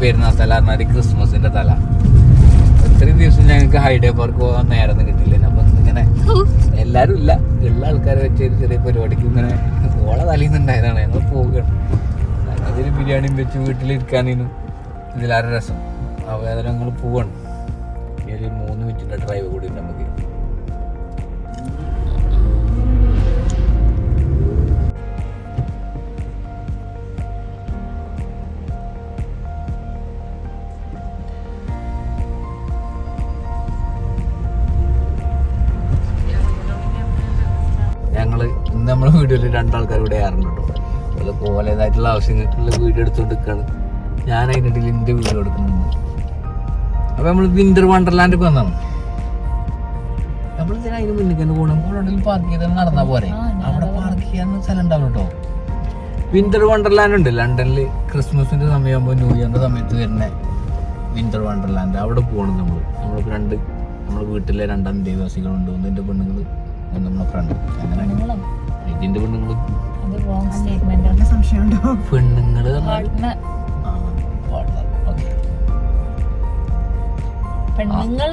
പെരുന്നാൾ തല പറഞ്ഞാൽ ക്രിസ്മസിന്റെ തല. ഇത്രയും ദിവസം ഞങ്ങൾക്ക് ഹൈഡേ പാർക്ക് പോകാൻ നേരം കിട്ടില്ല അപ്പൊ ഇങ്ങനെ എല്ലാരും ഇല്ല. ഉള്ള ആൾക്കാരെ വെച്ച് ഒരു ചെറിയ പരിപാടിക്ക് ഇങ്ങനെ ഓളെ തലയിൽ ഞങ്ങൾ പോവുകയാണ്. അതിൽ ബിരിയാണിയും വെച്ച് വീട്ടിലിരിക്കാനും ഇതിലാരും രസം. അവ ഞങ്ങൾ പോവാണ്. ഒരു മൂന്ന് മിനിറ്റിന്റെ ഡ്രൈവ് കൂടി ഉണ്ട് വീഡിയോയിൽ രണ്ടാൾക്കാർ ഇവിടെ ആറുണ്ട് കേട്ടോ അതുപോലെ പോലേതായിട്ടുള്ള ആവശ്യങ്ങൾക്കുള്ള വീട് എടുത്തുകൊണ്ട് നിൽക്കുകയാണ് ഞാൻ അതിനിടയിൽ എന്റെ വീട് എടുക്കുന്നുണ്ട്. അപ്പൊ നമ്മൾ വിന്റർ വണ്ടർലാൻഡ് വന്നാണ് നമ്മൾ ഇതിന് അതിന് മുന്നിൽ തന്നെ പോകണം പോകണമെങ്കിൽ പാർക്ക് ചെയ്ത് നടന്നാ പോരെ? അവിടെ പാർക്ക് ചെയ്യാൻ സ്ഥലം ഉണ്ടാവും കേട്ടോ വിന്റർ വണ്ടർലാൻഡ് ഉണ്ട്. ലണ്ടനിൽ ക്രിസ്മസിന്റെ സമയമാകുമ്പോൾ ന്യൂ ഇയറിന്റെ സമയത്ത് വരുന്ന വിന്റർ വണ്ടർലാൻഡ്. അവിടെ പോകണം നമ്മൾ നമ്മൾ രണ്ട് നമ്മുടെ വീട്ടിലെ രണ്ടാം ദേവാസികളുണ്ട് ഒന്നിന്റെ പെണ്ണുങ്ങൾ നമ്മളെ ഫ്രണ്ട് അങ്ങനെ. ഇതിന്റെ സ്റ്റേറ്റ്മെന്റ് സംശയമുണ്ടോ? പെണ്ണുങ്ങൾ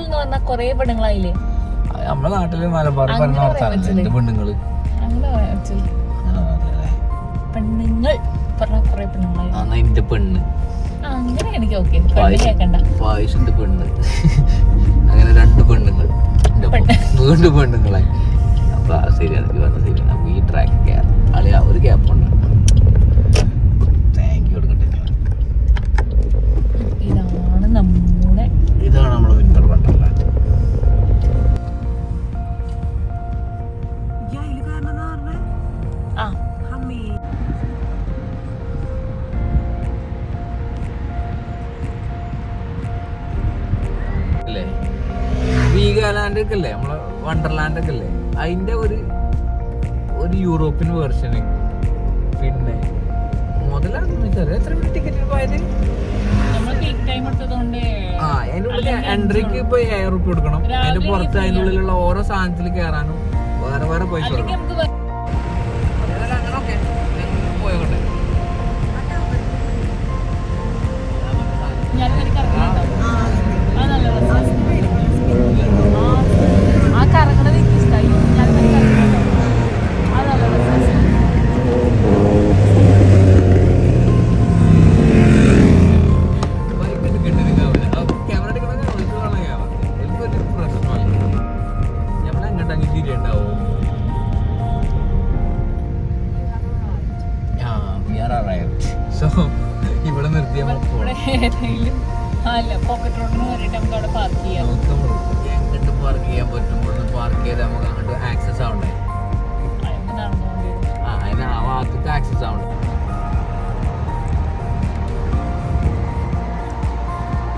എന്ന് പറഞ്ഞാൽ കൊറേ പെണ്ണുങ്ങളായില്ലേ? നമ്മുടെ നാട്ടിൽ മലബാർ പറഞ്ഞ പെണ്ണുങ്ങൾ. പെണ്ണുങ്ങൾ പറഞ്ഞ കൊറേ പെണ്ണുങ്ങളായി. എന്റെ പെണ്ണ്. അങ്ങനെ എനിക്ക് ഓക്കെ. പെണ്ണ് അങ്ങനെ രണ്ട് പെണ്ണുങ്ങൾ. വീണ്ടും പെണ്ണുങ്ങളായി. ശരിയാണ് പറഞ്ഞത് ശരിയാണ് ഈ ട്രാക്ക് ഗ്യാപ്പ് അളിയാ ഒരു ഗ്യാപ്പ് അതിന്റെ ഒരു ഒരു യൂറോപ്യൻ വേർഷൻ പിന്നെ മുതലാണെന്ന് വെച്ചാൽ എത്ര ടിക്കറ്റ് പോയത്? നമ്മൾ പീക്ക് ടൈം എടുത്തതുകൊണ്ട് ആ അതിന്റെ ഉള്ളിൽ എൻട്രിക്ക് ഇപ്പൊ എയർ കൊടുക്കണം. അതിന്റെ പുറത്ത് അതിനുള്ളിലുള്ള ഉള്ളിലുള്ള ഓരോ സാധനത്തിൽ കയറാനും വേറെ വേറെ പൈസ കൊടുക്കണം. അല്ല പോക്കറ്റ് റോഡിന് കയറിയിട്ട് നമുക്ക് അവിടെ പാർക്ക് ചെയ്യാം. നമുക്ക് പാർക്ക് ചെയ്യാൻ പറ്റുമ്പോൾ പാർക്ക് ചെയ്ത് നമുക്ക് അങ്ങോട്ട് ആക്സസ് ആവണ്ടേ? ആ അതിന് ആ ഭാഗത്തേക്ക് ആക്സസ് ആവണ്ടേ?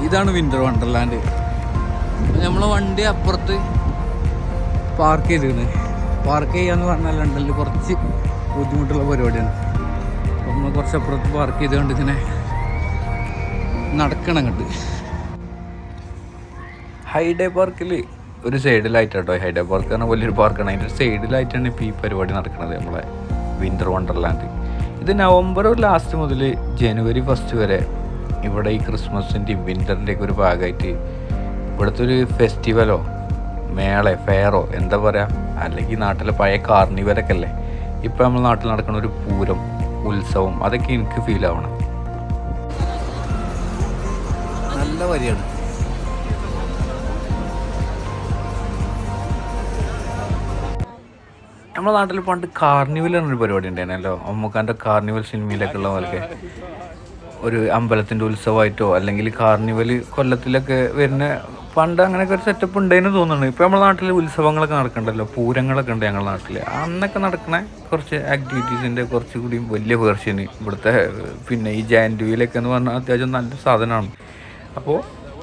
ഇതാണ് വിന്റർ വണ്ടർലാൻഡ് നമ്മളെ വണ്ടി അപ്പുറത്ത് പാർക്ക് ചെയ്തിരുന്നു പാർക്ക് ചെയ്യാന്ന് പറഞ്ഞാൽ ലണ്ടനിൽ കുറച്ച് ബുദ്ധിമുട്ടുള്ള പരിപാടിയാണ്. അപ്പം നമ്മൾ കുറച്ച് അപ്പുറത്ത് പാർക്ക് ചെയ്തുകൊണ്ട് ഇങ്ങനെ നടക്കണം അങ്ങോട്ട്. ഹൈഡേ പാർക്കിൽ ഒരു സൈഡിലായിട്ട് കേട്ടോ ഹൈഡേ പാർക്ക് പറഞ്ഞാൽ വലിയൊരു പാർക്കാണ് അതിന്റെ സൈഡിലായിട്ടാണ് ഇപ്പോൾ ഈ പരിപാടി നടക്കുന്നത് നമ്മളെ വിന്റർ വണ്ടർലാൻഡ് ഇത് നവംബർ ലാസ്റ്റ് മുതൽ ജനുവരി ഫസ്റ്റ് വരെ ഇവിടെ ഈ ക്രിസ്മസിന്റെയും വിന്ററിന്റെയൊക്കെ ഒരു ഭാഗമായിട്ട് ഇവിടുത്തെ ഒരു ഫെസ്റ്റിവലോ മേളെ ഫെയറോ എന്താ പറയുക അല്ലെങ്കിൽ നാട്ടിലെ പഴയ കാർണിവലൊക്കെ അല്ലേ? ഇപ്പം നമ്മൾ നാട്ടിൽ നടക്കുന്ന ഒരു പൂരം ഉത്സവം അതൊക്കെ എനിക്ക് ഫീൽ ആവണം. നല്ല വരിയാണ്. നമ്മുടെ നാട്ടിൽ പണ്ട് കാർണിവൽ എന്നൊരു പരിപാടി ഉണ്ടായിരുന്നല്ലോ. അമ്മക്കാന്റെ കാർണിവൽ സിനിമയിലൊക്കെ ഉള്ള പോലൊക്കെ. ഒരു അമ്പലത്തിന്റെ ഉത്സവമായിട്ടോ അല്ലെങ്കിൽ കാർണിവൽ കൊല്ലത്തിലൊക്കെ വരുന്ന പണ്ട് അങ്ങനെയൊക്കെ ഒരു സെറ്റപ്പ് ഉണ്ടെന്ന് തോന്നുന്നു ഇപ്പോൾ നമ്മുടെ നാട്ടിൽ ഉത്സവങ്ങളൊക്കെ നടക്കണ്ടല്ലോ. പൂരങ്ങളൊക്കെ ഉണ്ട് ഞങ്ങളുടെ നാട്ടിൽ അന്നൊക്കെ നടക്കണ കുറച്ച് ആക്ടിവിറ്റീസിന്റെ കുറച്ചുകൂടി വലിയ വേർഷന് ഇവിടുത്തെ പിന്നെ ഈ ജാൻഡുവിലൊക്കെ എന്ന് പറഞ്ഞാൽ അത്യാവശ്യം നല്ല സാധനമാണ്. അപ്പോൾ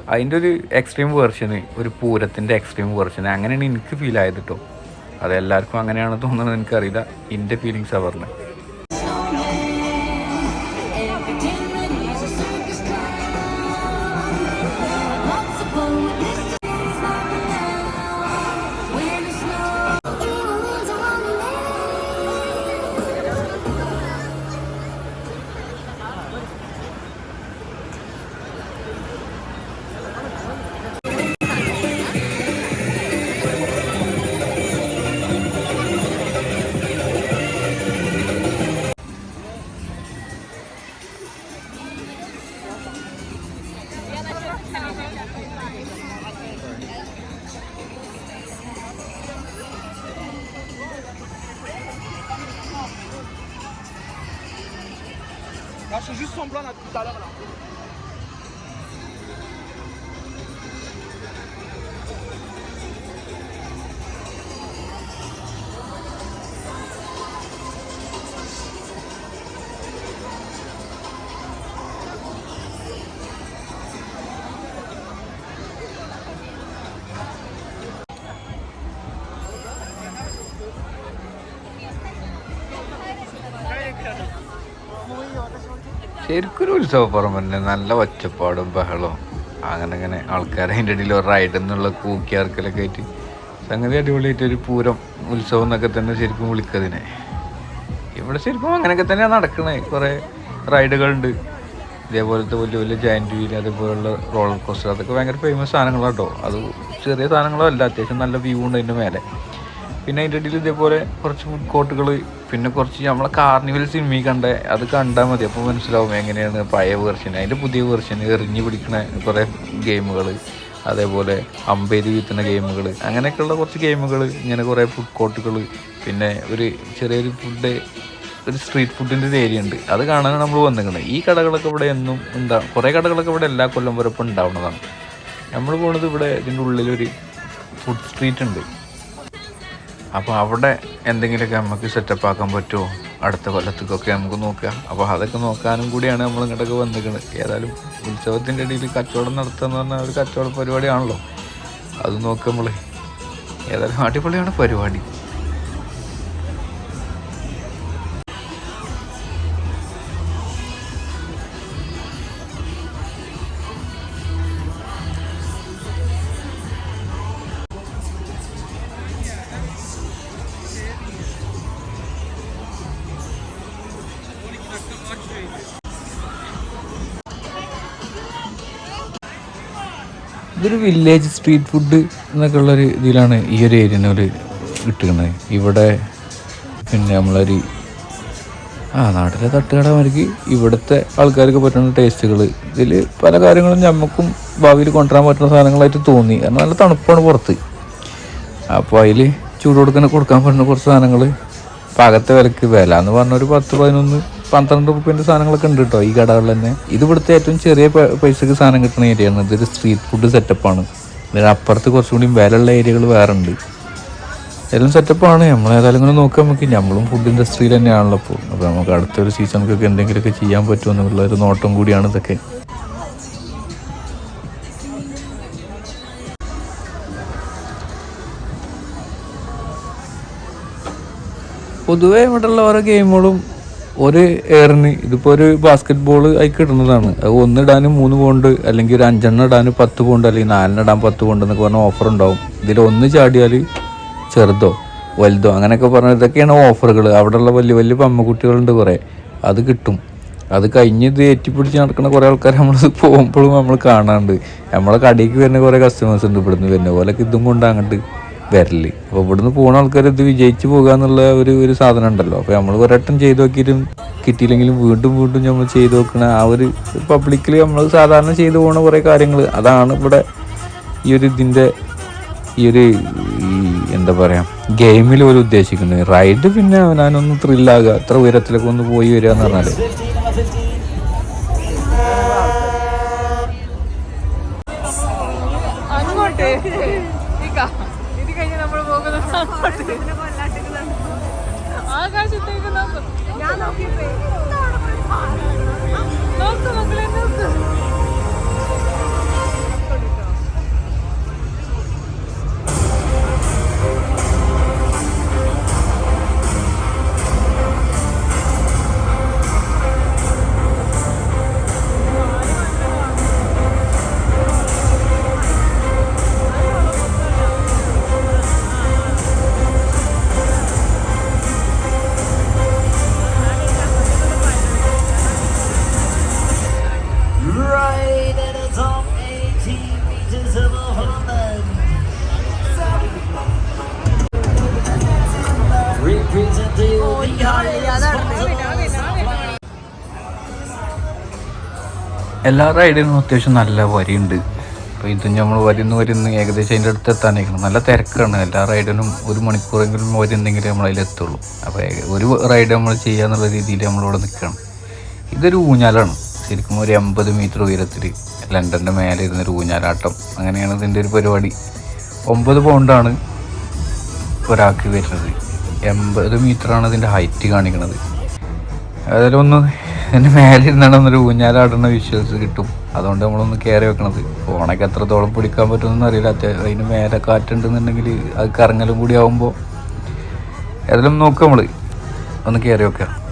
അതിന്റെ ഒരു എക്സ്ട്രീം വേർഷന് ഒരു പൂരത്തിന്റെ എക്സ്ട്രീം വേർഷന് അങ്ങനെയാണ് എനിക്ക് ഫീൽ ആയത് കേട്ടോ അത് എല്ലാവർക്കും അങ്ങനെയാണ് തോന്നുന്നത് എനിക്കറിയില്ല. എന്റെ ഫീലിങ്സാണ് പറഞ്ഞത്. Je fais juste semblant là tout à l'heure là. ശരിക്കും ഉത്സവപ്പുറം തന്നെ നല്ല ഒച്ചപ്പാടും ബഹളവും. അങ്ങനെ അങ്ങനെ ആൾക്കാർ അതിന്റെ ഇടയിൽ ഒരു റൈഡിൽ നിന്നുള്ള കൂക്കിയാർക്കലൊക്കെ ആയിട്ട് സംഗതി അടിപൊളിയായിട്ട് ഒരു പൂരം ഉത്സവം എന്നൊക്കെ തന്നെ ശരിക്കും വിളിക്കതിനെ ഇവിടെ ശരിക്കും അങ്ങനെയൊക്കെ തന്നെയാണ് നടക്കണേ. കുറേ റൈഡുകളുണ്ട് ഇതേപോലത്തെ വലിയ വലിയ ജയന്റ് വീൽ അതേപോലുള്ള റോളർ കോസ്റ്റർ അതൊക്കെ ഭയങ്കര ഫേമസ് സാധനങ്ങളാട്ടോ അത് ചെറിയ സാധനങ്ങളോ അല്ല അത്യാവശ്യം നല്ല വ്യൂ ഉണ്ട് അതിന്റെ മേലെ. പിന്നെ അതിന്റെ ഇടയിൽ ഇതേപോലെ കുറച്ച് ഫുഡ് കോർട്ടുകൾ പിന്നെ കുറച്ച് നമ്മളെ കാർണിവൽ സിനിമ കണ്ട അത് കണ്ടാൽ മതി. അപ്പോൾ മനസ്സിലാവും എങ്ങനെയാണ് പഴയ വേർഷൻ അതിന്റെ പുതിയ വേർഷൻ എറിഞ്ഞു പിടിക്കുന്ന കുറേ ഗെയിമുകൾ അതേപോലെ അമ്പേരി വീത്തുന്ന ഗെയിമുകൾ അങ്ങനെയൊക്കെയുള്ള കുറച്ച് ഗെയിമുകൾ ഇങ്ങനെ കുറേ ഫുഡ് കോർട്ടുകൾ പിന്നെ ഒരു ചെറിയൊരു ഫുഡ് ഒരു സ്ട്രീറ്റ് ഫുഡിന്റെ ഒരു ഏരിയ ഉണ്ട്. അത് കാണാനാണ് നമ്മൾ വന്നിരിക്കുന്നത്. ഈ കടകളൊക്കെ ഇവിടെ എന്നും ഉണ്ടാവും കുറേ കടകളൊക്കെ ഇവിടെ എല്ലാ കൊല്ലം വരപ്പം ഉണ്ടാവുന്നതാണ്. നമ്മൾ പോണത് ഇവിടെ ഇതിന്റെ ഉള്ളിലൊരു ഫുഡ് സ്ട്രീറ്റ് ഉണ്ട്. അപ്പോൾ അവിടെ എന്തെങ്കിലുമൊക്കെ നമുക്ക് സെറ്റപ്പ് ആക്കാൻ പറ്റുമോ? അടുത്ത കൊല്ലത്തേക്കൊക്കെ നമുക്ക് നോക്കാം. അപ്പോൾ അതൊക്കെ നോക്കാനും കൂടിയാണ് നമ്മൾ ഇങ്ങോട്ടൊക്കെ വന്നിരിക്കുന്നത്. ഏതായാലും ഉത്സവത്തിന്റെ ഇടയിൽ കച്ചവടം നടത്തുക എന്ന് പറഞ്ഞാൽ ഒരു കച്ചവട പരിപാടിയാണല്ലോ. അത് നോക്കുമ്പോൾ ഏതായാലും അടിപൊളിയാണ് പരിപാടി. ഇതൊരു വില്ലേജ് സ്ട്രീറ്റ് ഫുഡ് എന്നൊക്കെ ഉള്ളൊരു ഇതിലാണ് ഈ ഒരു ഏരിയനോട് കിട്ടുന്നത് ഇവിടെ പിന്നെ നമ്മളൊരു ആ നാട്ടിലെ തട്ടുകട മാതിരിക്ക് ഇവിടുത്തെ ആൾക്കാർക്ക് പറ്റുന്ന ടേസ്റ്റുകൾ ഇതിൽ പല കാര്യങ്ങളും നമുക്കും ഭാവിയിൽ കൊണ്ടുവരാൻ പറ്റുന്ന സാധനങ്ങളായിട്ട് തോന്നി. കാരണം നല്ല തണുപ്പാണ് പുറത്ത്. അപ്പോൾ അതിൽ ചൂട് കൊടുക്കാൻ കൊടുക്കാൻ പറ്റുന്ന കുറച്ച് സാധനങ്ങൾ പകത്തെ വിലക്ക് വില എന്ന് പറഞ്ഞ ഒരു പത്ത് പതിനൊന്ന് പന്ത്രണ്ട് റുപ്യന്റെ സാധനങ്ങളൊക്കെ ഉണ്ട് കേട്ടോ ഈ കടകളിൽ തന്നെ. ഇത് ഇവിടുത്തെ ഏറ്റവും ചെറിയ പൈസക്ക് സാധനം കിട്ടുന്ന ഏരിയ ആണ്. ഇതൊരു സ്ട്രീറ്റ് ഫുഡ് സെറ്റപ്പാണ് ഇതിന് അപ്പുറത്ത് കുറച്ചും കൂടി വിലയുള്ള ഏരിയകൾ വേറെ ഉണ്ട്. എല്ലാം സെറ്റപ്പാണ് നമ്മൾ ഏതായാലും ഇങ്ങനെ നോക്കാൻ നമുക്ക്. നമ്മളും ഫുഡ് ഇൻഡസ്ട്രിയിൽ തന്നെയാണല്ലോ ഇപ്പോൾ അപ്പോൾ നമുക്ക് അടുത്തൊരു സീസണിലൊക്കെ എന്തെങ്കിലുമൊക്കെ ചെയ്യാൻ പറ്റുമെന്നുള്ള ഒരു നോട്ടം കൂടിയാണ് ഇതൊക്കെ. പൊതുവേ ഇവിടെയുള്ള ഓരോ ഗെയിമുകളും ഒരു എയറിന് ഇതിപ്പോൾ ഒരു ബാസ്കറ്റ് ബോൾ ആയി കിട്ടുന്നതാണ്. അത് ഒന്നിടാനും മൂന്ന് പോണ്ട് അല്ലെങ്കിൽ ഒരു അഞ്ചെണ്ണം ഇടാനും പത്ത് പോണ്ട് അല്ലെങ്കിൽ നാലെണ്ണം ഇടാൻ പത്ത് പോണ്ട് എന്നൊക്കെ പറഞ്ഞ ഓഫർ ഉണ്ടാവും. ഇതിൽ ഒന്ന് ചാടിയാൽ ചെറുതോ വലുതോ അങ്ങനെയൊക്കെ പറഞ്ഞ ഇതൊക്കെയാണ് ഓഫറുകൾ അവിടെയുള്ള വലിയ വലിയ പമ്മക്കുട്ടികളുണ്ട് കുറേ. അത് കിട്ടും. അത് കഴിഞ്ഞ് ഇത് ഏറ്റിപ്പിടിച്ച് നടക്കുന്ന കുറേ ആൾക്കാർ നമ്മൾ പോകുമ്പോഴും നമ്മൾ കാണാണ്ട് നമ്മളെ കടയ്ക്ക് വരുന്ന കുറേ കസ്റ്റമേഴ്സ് ഉണ്ട് ഇവിടുന്ന് വരുന്ന പോലൊക്കെ ഇതും കൊണ്ട് അങ്ങോട്ട് വരൽ. അപ്പോൾ ഇവിടുന്ന് പോകുന്ന ആൾക്കാർ ഇത് വിജയിച്ച് പോകുക എന്നുള്ള ഒരു ഒരു സാധനം ഉണ്ടല്ലോ. അപ്പോൾ നമ്മൾ ഒരട്ടം ചെയ്ത് നോക്കിയിട്ടും കിട്ടിയില്ലെങ്കിലും വീണ്ടും വീണ്ടും നമ്മൾ ചെയ്ത് നോക്കണ ആ ഒരു പബ്ലിക്കിൽ നമ്മൾ സാധാരണ ചെയ്തു പോകുന്ന കുറേ കാര്യങ്ങൾ അതാണ് ഇവിടെ ഈ ഒരു ഇതിന്റെ ഈ ഒരു ഈ എന്താ പറയുക ഗെയിമിൽ ഒരു ഉദ്ദേശിക്കുന്നത്. റൈഡ് പിന്നെ ഞാനൊന്ന് ത്രില്ലാകുക അത്ര ഉയരത്തിലൊക്കെ ഒന്ന് പോയി വരിക എന്ന് പറഞ്ഞാൽ അങ്ങോട്ട്. പോകുന്നത് അങ്ങോട്ട് ഞാൻ നോക്കും നോക്ക് മക്കളെ നോക്ക്. എല്ലാ റൈഡിനും അത്യാവശ്യം നല്ല വരിയുണ്ട്. അപ്പോൾ ഇത് നമ്മൾ വരുന്ന വരുന്ന ഏകദേശം അതിന്റെ അടുത്ത് എത്താനേക്കണം നല്ല തിരക്കാണ്. എല്ലാ റൈഡിനും ഒരു മണിക്കൂറെങ്കിലും വരുന്നെങ്കിൽ നമ്മൾ അതിലെത്തുള്ളൂ അപ്പോൾ ഏക- ഒരു റൈഡ് നമ്മൾ ചെയ്യാന്നുള്ള രീതിയിൽ നമ്മളിവിടെ നിൽക്കണം ഇതൊരു ഊഞ്ഞാലാണ്. ശരിക്കും ഒരു എൺപത് മീറ്റർ ഉയരത്തിൽ ലണ്ടന്റെ മേലെ ഇരുന്നൊരു ഊഞ്ഞാലാട്ടം. അങ്ങനെയാണ് ഇതിന്റെ ഒരു പരിപാടി. ഒമ്പത് പൗണ്ടാണ് ഒരാൾക്ക് വരുന്നത്. എൺപത് മീറ്ററാണ് ഇതിന്റെ ഹൈറ്റ് കാണിക്കുന്നത് അതിലൊന്ന് എന്റെ മേലെ ഇരുന്നാണ് ഒന്നൊരു ഊഞ്ഞാലാടുന്ന വിഷ്വൽസ് കിട്ടും. അതുകൊണ്ട് നമ്മളൊന്ന് കയറി വെക്കണത്. ഫോണൊക്കെ എത്രത്തോളം പിടിക്കാൻ പറ്റുമെന്ന് അറിയില്ല. അത്യാവശ്യം അതിന് മേലെ കാറ്റുണ്ടെന്നുണ്ടെങ്കിൽ അത് കറങ്ങലും കൂടി ആകുമ്പോൾ ഏതെങ്കിലും നോക്കാം നമ്മൾ ഒന്ന് കയറി വെക്കാം.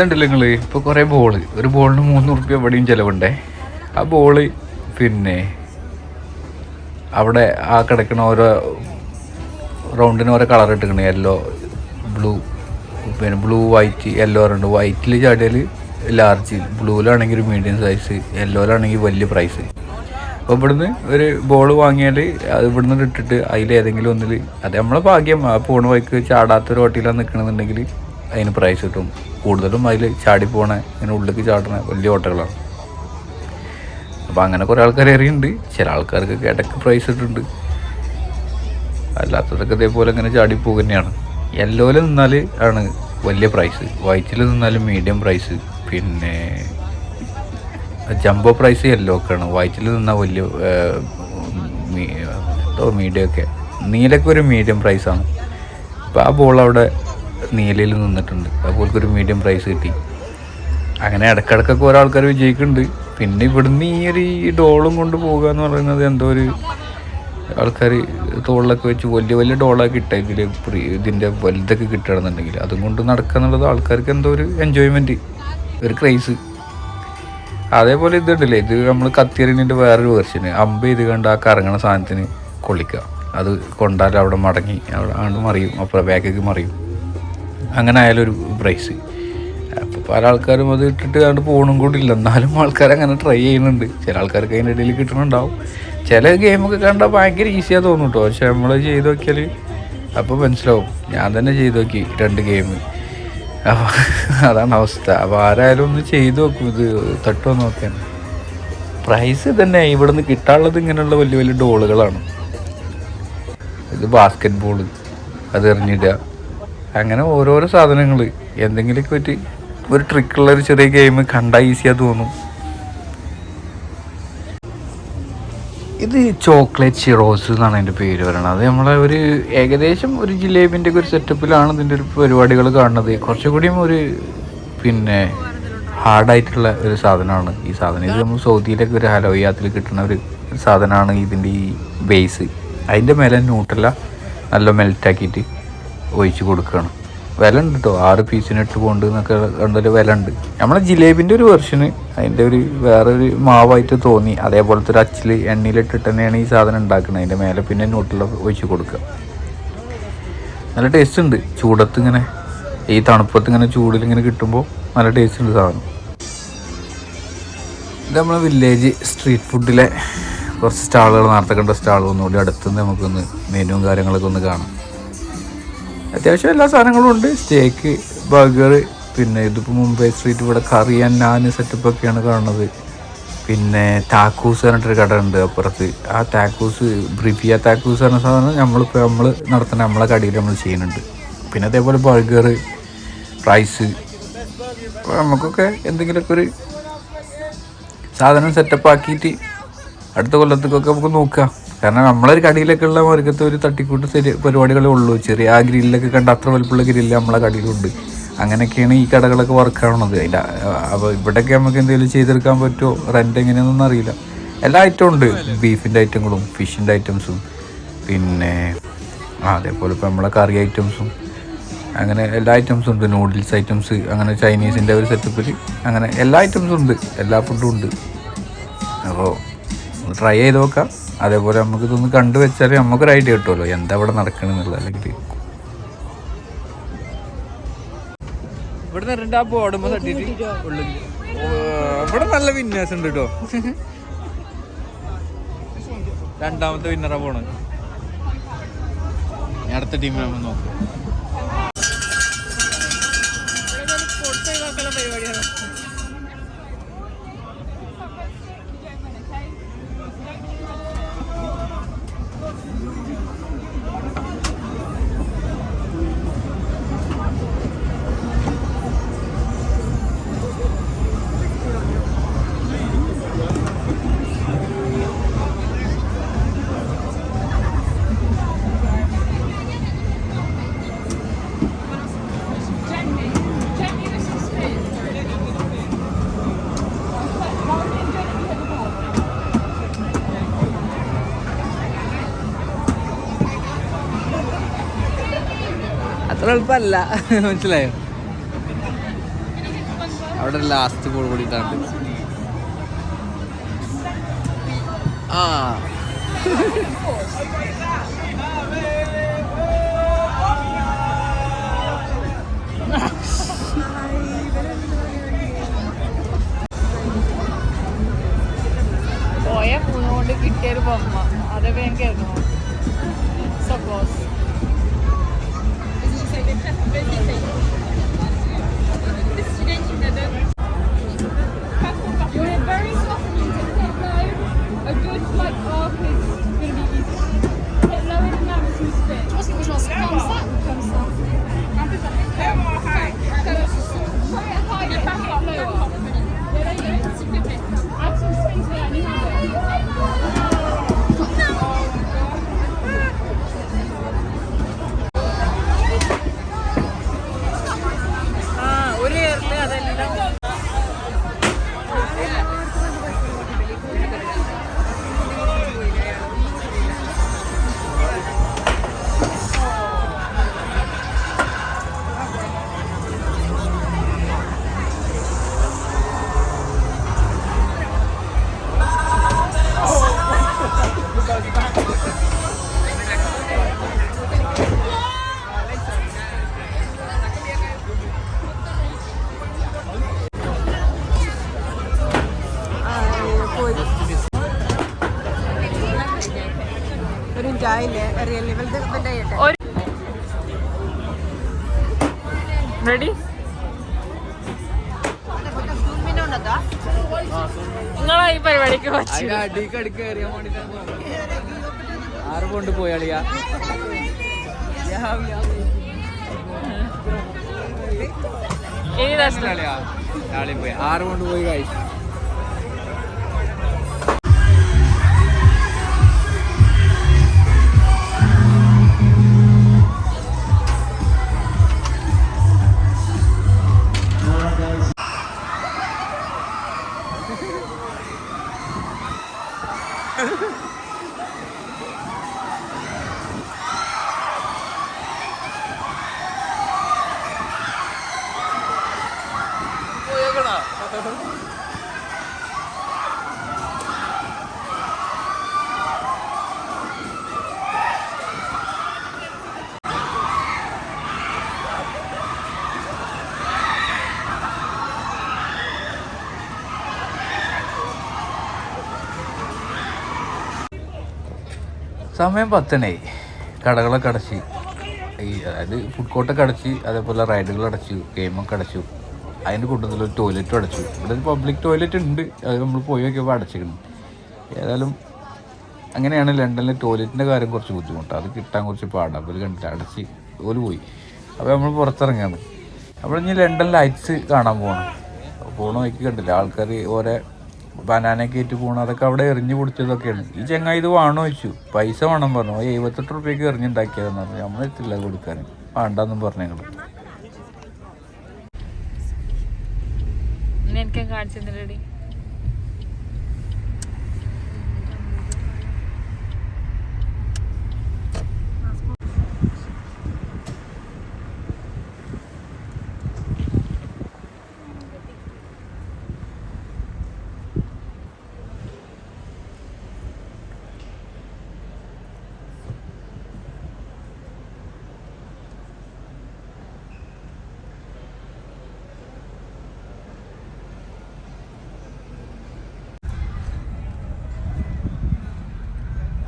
ഇതുണ്ടല്ലോ നിങ്ങൾ ഇപ്പോൾ കുറേ ബോൾ ഒരു ബോളിന് മൂന്ന് റുപ്യ എവിടെയും ചിലവുണ്ടേ. ആ ബോൾ പിന്നെ അവിടെ ആ കിടക്കണ ഓരോ റൗണ്ടിന് ഓരോ കളർ ഇട്ടിക്കണേ യെല്ലോ ബ്ലൂ പിന്നെ ബ്ലൂ വൈറ്റ് യെല്ലോ ഉണ്ട് വൈറ്റിൽ ചാടിയാൽ ലാർജ് ബ്ലൂവിലാണെങ്കിൽ ഒരു മീഡിയം സൈസ് യെല്ലോയിലാണെങ്കിൽ വലിയ പ്രൈസ് അപ്പോൾ ഇവിടുന്ന് ഒരു ബോൾ വാങ്ങിയാൽ അത് ഇവിടുന്ന് ഇട്ടിട്ട് അതിൽ ഏതെങ്കിലും ഒന്നിൽ അത് നമ്മളെ ഭാഗ്യം. ആ പോണ വഴിക്ക് ചാടാത്തൊരു ഹോട്ടലാണ് നിൽക്കണമെന്നുണ്ടെങ്കിൽ അതിന് പ്രൈസ് കിട്ടും. കൂടുതലും അതിൽ ചാടി പോണ ഇങ്ങനെ ഉള്ളിലേക്ക് ചാടണ വലിയ ഓട്ടകളാണ്. അപ്പോൾ അങ്ങനെ കുറേ ആൾക്കാർ ഏറിയുണ്ട് ചില ആൾക്കാർക്ക് ഇടയ്ക്ക് പ്രൈസ് ഇട്ടുണ്ട് അല്ലാത്തതൊക്കെ ഇതേപോലെ ഇങ്ങനെ ചാടി പോകുക തന്നെയാണ് യെല്ലോയിൽ നിന്നാൽ ആണ് വലിയ പ്രൈസ് വൈറ്റിൽ നിന്നാൽ മീഡിയം പ്രൈസ് പിന്നെ ജംബോ പ്രൈസ് യെല്ലോ ഒക്കെയാണ് വൈറ്റിൽ നിന്നാൽ വലിയ മീഡിയം ഒക്കെ. നീലക്ക് ഒരു മീഡിയം പ്രൈസാണ് അപ്പോൾ ആ ബോൾ അവിടെ നീലയിൽ നിന്നിട്ടുണ്ട്. അതുപോലെ ഒരു മീഡിയം പ്രൈസ് കിട്ടി. അങ്ങനെ ഇടക്കിടക്കൊക്കെ ഓരോ ആൾക്കാർ വിജയിക്കുന്നുണ്ട്. പിന്നെ ഇവിടുന്ന് ഈ ഒരു ഈ ഡോളും കൊണ്ട് പോകുക എന്ന് പറയുന്നത് എന്തോ ഒരു ആൾക്കാർ തോളിലൊക്കെ വെച്ച് വലിയ വലിയ ഡോളൊക്കെ ഇട്ടെങ്കിൽ ഇതിന്റെ വലുതൊക്കെ കിട്ടുകയാണെന്നുണ്ടെങ്കിൽ അതും കൊണ്ട് നടക്കുക എന്നുള്ളത് ആൾക്കാർക്ക് എന്തോ ഒരു എൻജോയ്മെന്റ് ഒരു ക്രൈസ് അതേപോലെ ഇതുണ്ടല്ലേ ഇത് നമ്മൾ കത്തിയറിഞ്ഞിട്ട് വേറൊരു വേർഷന് അമ്പ് ഇത് കണ്ട് ആ കറങ്ങണ സാധനത്തിന് കൊള്ളിക്കുക. അത് കൊണ്ടാൽ അവിടെ മടങ്ങി. അവിടെ അങ്ങോട്ട് മറിയും. അപ്പോൾ ബാക്കിലേക്ക് മറിയും. അങ്ങനെ ആയാലും ഒരു പ്രൈസ് അപ്പോൾ പല ആൾക്കാരും അത് ഇട്ടിട്ട് കണ്ട് പോകണം കൂടില്ല. എന്നാലും ആൾക്കാർ അങ്ങനെ ട്രൈ ചെയ്യുന്നുണ്ട്. ചില ആൾക്കാർക്ക് അതിന്റെ ഇടയിൽ കിട്ടുന്നുണ്ടാവും ചില ഗെയിമൊക്കെ കണ്ടാൽ ഭയങ്കര ഈസിയാണ് തോന്നും കേട്ടോ പക്ഷെ നമ്മൾ ചെയ്ത് നോക്കിയാൽ അപ്പോൾ മനസ്സിലാവും. ഞാൻ തന്നെ ചെയ്ത് നോക്കി രണ്ട് ഗെയിം അപ്പോൾ അതാണ് അവസ്ഥ. അപ്പോൾ ആരായാലും ഒന്ന് ചെയ്ത് നോക്കും. ഇത് തട്ടുമോ നോക്കാൻ. പ്രൈസ് തന്നെ ഇവിടെ നിന്ന് കിട്ടാനുള്ളത് ഇങ്ങനെയുള്ള വലിയ വലിയ ഡോളുകളാണ് ഇത് ബാസ്കറ്റ് ബോൾ അത് എറിഞ്ഞിടുക. അങ്ങനെ ഓരോരോ സാധനങ്ങൾ എന്തെങ്കിലുമൊക്കെ പറ്റി. ഒരു ട്രിക്കുള്ള ഒരു ചെറിയ ഗെയിം കണ്ടാൽ ഈസിയാ തോന്നും. ഇത് ചോക്ലേറ്റ് ചിറോസ് എന്നാണ് അതിന്റെ പേര് പറയുന്നത് അത് നമ്മളെ ഒരു ഏകദേശം ഒരു ജിലേബിന്റെ ഒരു സെറ്റപ്പിലാണ് ഇതിന്റെ ഒരു പരിപാടികൾ കാണുന്നത്. കുറച്ചുകൂടിയും ഒരു പിന്നെ ഹാർഡായിട്ടുള്ള ഒരു സാധനമാണ് ഈ സാധനം. ഇത് നമ്മൾ സൗദിയിലൊക്കെ ഒരു ഹലോയാത്തിൽ കിട്ടുന്ന ഒരു സാധനമാണ് ഇതിന്റെ ഈ ബേസ് അതിന്റെ മേലെ ന്യൂട്രല നല്ല മെൽറ്റാക്കിയിട്ട് ഒഴിച്ച് കൊടുക്കുകയാണ് വില ഉണ്ട് കേട്ടോ ആറ് പീസിന് എട്ട് പോണ്ട് എന്നൊക്കെ കണ്ടൊരു വില ഉണ്ട് നമ്മളെ ജിലേബിന്റെ ഒരു വെർഷന് അതിന്റെ ഒരു വേറൊരു മാവായിട്ട് തോന്നി. അതേപോലത്തെ ഒരു അച്ചിൽ എണ്ണയിലിട്ടിട്ട് തന്നെയാണ് ഈ സാധനം ഉണ്ടാക്കുന്നത് അതിന്റെ മേലെ പിന്നെ നോട്ടിൽ ഒഴിച്ച് കൊടുക്കുക നല്ല ടേസ്റ്റ് ഉണ്ട്. ചൂടത്ത് ഇങ്ങനെ ഈ തണുപ്പത്ത് ഇങ്ങനെ ചൂടിൽ ഇങ്ങനെ കിട്ടുമ്പോൾ നല്ല ടേസ്റ്റ് ഉണ്ട് സാധനം. ഇത് നമ്മളെ വില്ലേജ് സ്ട്രീറ്റ് ഫുഡിലെ കുറച്ച് സ്റ്റാളുകൾ നേരത്തെ കണ്ട സ്റ്റാളുകൾ ഒന്നുകൂടി അടുത്തുനിന്ന് നമുക്കൊന്ന് മെനുവും കാര്യങ്ങളൊക്കെ ഒന്ന് കാണാം. അത്യാവശ്യം എല്ലാ സാധനങ്ങളും ഉണ്ട്. സ്റ്റേക്ക് ബർഗർ പിന്നെ ഇതിപ്പോൾ മുംബൈ സ്ട്രീറ്റ് ഇവിടെ കറി ആൻഡ് നാൻ സെറ്റപ്പ് ഒക്കെയാണ് കാണുന്നത്. പിന്നെ താക്കൂസ് പറഞ്ഞിട്ടൊരു കട ഉണ്ട് അപ്പുറത്ത്. ആ താക്കൂസ് ബ്രിഫിയ താക്കൂസ് പറഞ്ഞ സാധനം നമ്മളിപ്പോൾ നമ്മൾ നടത്തുന്ന നമ്മളെ കടയിൽ നമ്മൾ ചെയ്യുന്നുണ്ട്. പിന്നെ അതേപോലെ ബർഗർ റൈസ് നമുക്കൊക്കെ എന്തെങ്കിലുമൊക്കെ ഒരു സാധനം സെറ്റപ്പ് ആക്കിയിട്ട് അടുത്ത കൊല്ലത്തേക്കൊക്കെ നമുക്ക് നോക്കാം. കാരണം നമ്മളൊരു കടയിലൊക്കെ ഉള്ള മാർഗത്തെ ഒരു തട്ടിക്കൂട്ട് ശരി പരിപാടികളേ ഉള്ളൂ. ചെറിയ ആ ഗ്രില്ലൊക്കെ കണ്ട അത്ര വലുപ്പമുള്ള ഗ്രില്ല് നമ്മളെ കടയിലുണ്ട്. അങ്ങനെയൊക്കെയാണ് ഈ കടകളൊക്കെ വർക്ക് ആവണത്. അതിന്റെ അപ്പോൾ ഇവിടെയൊക്കെ നമുക്ക് എന്തെങ്കിലും ചെയ്തെടുക്കാൻ പറ്റുമോ റെന്റ് എങ്ങനെയാണെന്നൊന്നും അറിയില്ല. എല്ലാ ഐറ്റം ഉണ്ട്. ബീഫിന്റെ ഐറ്റങ്ങളും ഫിഷിന്റെ ഐറ്റംസും പിന്നെ അതേപോലെ ഇപ്പോൾ നമ്മളെ കറി ഐറ്റംസും അങ്ങനെ എല്ലാ ഐറ്റംസും ഉണ്ട്. നൂഡിൽസ് ഐറ്റംസ് അങ്ങനെ ചൈനീസിന്റെ ഒരു സെറ്റപ്പിൽ അങ്ങനെ എല്ലാ ഐറ്റംസും ഉണ്ട്. എല്ലാ ഫുഡും ഉണ്ട്. അപ്പോൾ ട്രൈ ചെയ്ത് നോക്കാം. അതേപോലെ നമുക്ക് ഇതൊന്ന് കണ്ടു വെച്ചാൽ നമുക്കൊരു ഐഡിയ കിട്ടുമല്ലോ. എന്താ ഇവിടെ നടക്കണമെന്നുള്ള അല്ലെങ്കിൽ ഇവിടെ ഇവിടെ നല്ല വിന്യാസം ഉണ്ട് കേട്ടോ രണ്ടാമത്തെ വിന്നറാ പോണ് അടുത്ത ടീമിനാകുമ്പോൾ നോക്കാം. എളുപ്പമല്ല മനസ്സിലായോ? അവിടെ ലാസ്റ്റ് ബോൾ കൂടിയിട്ടാണ് ആ. പോയ മൂന്നുകൊണ്ട് കിട്ടിയൊരു ബൊമ്മ അതൊക്കെ എനിക്ക് ആയിരുന്നു suppose You're very soft and you take. A good like arc is ready നിങ്ങളാ ഈ പരിപാടിക്ക് ആറ് കൊണ്ട് പോയി അളിയാ. ഇനി ആറ് കൊണ്ട് പോയി കഴിച്ചു പോയേക്കണ സമയം പത്തനായി. കടകളൊക്കെ അടച്ച്. ഈ അതായത് ഫുഡ് കോർട്ടൊക്കെ അടച്ച് അതേപോലെ റൈഡുകൾ അടച്ചു ഗെയിമൊക്കെ അടച്ചു. അതിന്റെ കൂട്ടത്തിൽ ഒരു ടോയ്ലറ്റും അടച്ചു. ഇവിടെ ഒരു പബ്ലിക് ടോയ്ലറ്റ് ഉണ്ട്. അത് നമ്മൾ പോയി നോക്കിയപ്പോൾ അടച്ചിരിക്കുന്നു. ഏതായാലും അങ്ങനെയാണ് ലണ്ടനിലെ ടോയ്ലറ്റിന്റെ കാര്യം കുറച്ച് ബുദ്ധിമുട്ടാണ് അത് കിട്ടാൻ കുറച്ച് പാടാണ് അപ്പോൾ കണ്ടില്ല അടച്ച് ഓൽ പോയി. അപ്പോൾ നമ്മൾ പുറത്തിറങ്ങുകയാണ് അപ്പോൾ ഇനി ലണ്ടൻ ലൈറ്റ്സ് കാണാൻ പോകണം വഴിക്ക് കണ്ടില്ല? ആൾക്കാർ ഓരോ ബനാനൊക്കെ ആയിട്ട് പോകണം അതൊക്കെ അവിടെ എറിഞ്ഞു പൊടിച്ചതൊക്കെയാണ് ഈ ചെങ്ങായി ഇത് വേണോ വെച്ചു പൈസ വേണം പറഞ്ഞു. എഴുപത്തെട്ട് റുപ്യക്ക് എറിഞ്ഞുണ്ടാക്കിയതെന്ന് പറഞ്ഞു. നമ്മൾ എത്തില്ല കൊടുക്കാൻ. വേണ്ടെന്നും പറഞ്ഞു ഞങ്ങൾ എനിക്ക് കാണിച്ചു തന്നില്ലടി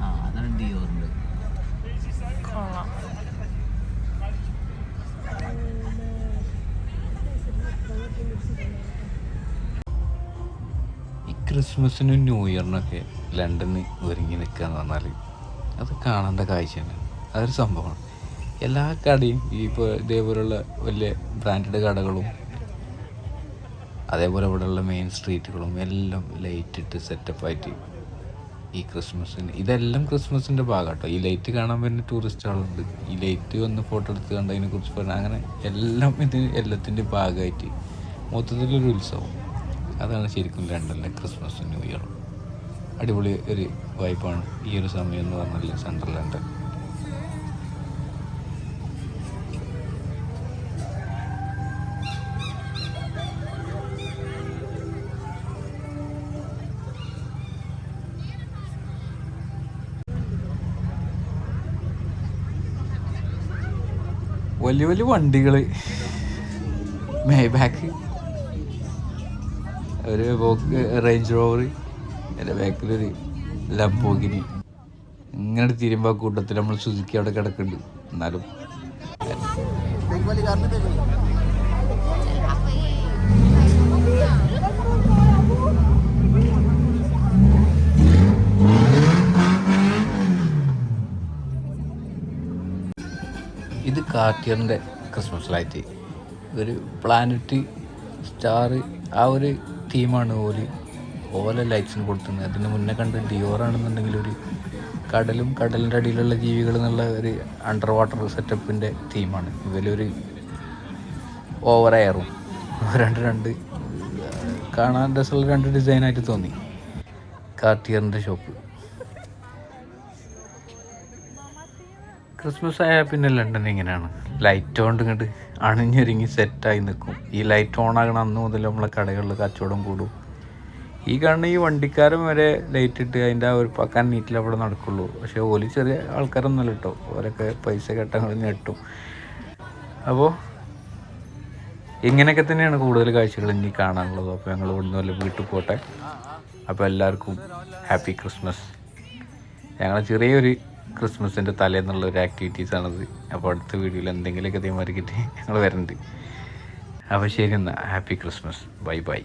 ആ അതാണ് ഡിയോറിന്റെ കൊള്ളാം ഈ ക്രിസ്മസിനും ന്യൂ ഇയറിനൊക്കെ ലണ്ടനിൽ ഒരുങ്ങി നിൽക്കുക എന്ന് പറഞ്ഞാൽ അത് കാണേണ്ട കാഴ്ച തന്നെ. അതൊരു സംഭവമാണ്. എല്ലാ കടയും ഈ ഇപ്പോൾ ഇതേപോലുള്ള വലിയ ബ്രാൻഡഡ് കടകളും അതേപോലെ ഇവിടെയുള്ള മെയിൻ സ്ട്രീറ്റുകളും എല്ലാം ലൈറ്റ് ഇട്ട് സെറ്റപ്പായിട്ട് ഈ ക്രിസ്മസിന് ഇതെല്ലാം ക്രിസ്മസിന്റെ ഭാഗമാട്ടോ ഈ ലൈറ്റ് കാണാൻ വരുന്ന ടൂറിസ്റ്റുകളുണ്ട് ഈ ലൈറ്റ് വന്ന് ഫോട്ടോ എടുത്ത് കണ്ടതിനെ കുറിച്ച് പറഞ്ഞാൽ അങ്ങനെ എല്ലാം ഇത് എല്ലാത്തിന്റെ ഭാഗമായിട്ട് മൊത്തത്തിലൊരു ഉത്സവം. അതാണ് ശരിക്കും ലണ്ടനിലെ ക്രിസ്മസ് ന്യൂ ഇയർ അടിപൊളി ഒരു വൈബാണ് ഈ ഒരു സമയം എന്ന് പറഞ്ഞാൽ സെൻട്രൽ ലണ്ടൻ വലിയ വലിയ വണ്ടികൾ മേബാക്ക് ഒരു റേഞ്ച് റോവർ എന്റെ ബാക്കിലൊരു ലംബോഗിനി. ഇങ്ങനെ തിരുമ്പോൾ കൂട്ടത്തിൽ നമ്മൾ സുസുക്കി അവിടെ കിടക്കുന്നുണ്ട് എന്നാലും. ഇത് കാർട്ടിയറിന്റെ ക്രിസ്മസ് ലൈറ്റ് ഒരു പ്ലാനറ്റ് സ്റ്റാർ ആ ഒരു തീമാണ് ഓൽ. ഓല ലൈറ്റ്സിന് കൊടുത്തുന്നത്. അതിന് മുന്നേ കണ്ട് ഡിയോറാണെന്നുണ്ടെങ്കിൽ ഒരു കടലും കടലിന്റെ അടിയിലുള്ള ജീവികൾ എന്നുള്ള ഒരു അണ്ടർ വാട്ടർ സെറ്റപ്പിന്റെ തീമാണ് ഇവലൊരു ഓവർ എയറും രണ്ട് രണ്ട് കാണാൻ രസമുള്ള രണ്ട് ഡിസൈനായിട്ട് തോന്നി. കാർട്ടിയറിന്റെ ഷോപ്പ് ക്രിസ്മസ് ആയാൽ പിന്നെ ലണ്ടൻ ഇങ്ങനെയാണ്. ലൈറ്റ് കൊണ്ട് ഇങ്ങോട്ട് അണിഞ്ഞൊരുങ്ങി സെറ്റായി നിൽക്കും ഈ ലൈറ്റ് ഓൺ ആകണം അന്ന് മുതൽ നമ്മളെ കടകളിൽ കച്ചവടം കൂടും. ഈ കാണുന്ന ഈ വണ്ടിക്കാരൻ വരെ ലൈറ്റ് ഇട്ട് അതിന്റെ ആ ഒരു പക്കാൻ നീറ്റിൽ അവിടെ നടക്കുള്ളൂ. പക്ഷേ ഓൽ ചെറിയ ആൾക്കാരൊന്നുമല്ല കേട്ടോ ഓരൊക്കെ പൈസ കെട്ടാൻ ഞെട്ടും. അപ്പോൾ ഇങ്ങനെയൊക്കെ തന്നെയാണ് കൂടുതൽ കാഴ്ചകൾ ഇനി കാണാനുള്ളത്. അപ്പോൾ ഞങ്ങൾ ഇവിടുന്ന് വല്ല വീട്ടിൽ പോട്ടെ. അപ്പോൾ എല്ലാവർക്കും ഹാപ്പി ക്രിസ്മസ് ഞങ്ങളെ ചെറിയൊരു ക്രിസ്മസിന്റെ തലേന്നുള്ള ഒരു ആക്ടിവിറ്റീസാണത് അപ്പോൾ അടുത്ത വീഡിയോയിൽ എന്തെങ്കിലുമൊക്കെ കിട്ടി ഞങ്ങൾ വരുന്നുണ്ട് അപ്പോൾ ശരി എന്നാൽ ഹാപ്പി ക്രിസ്മസ് ബൈ ബൈ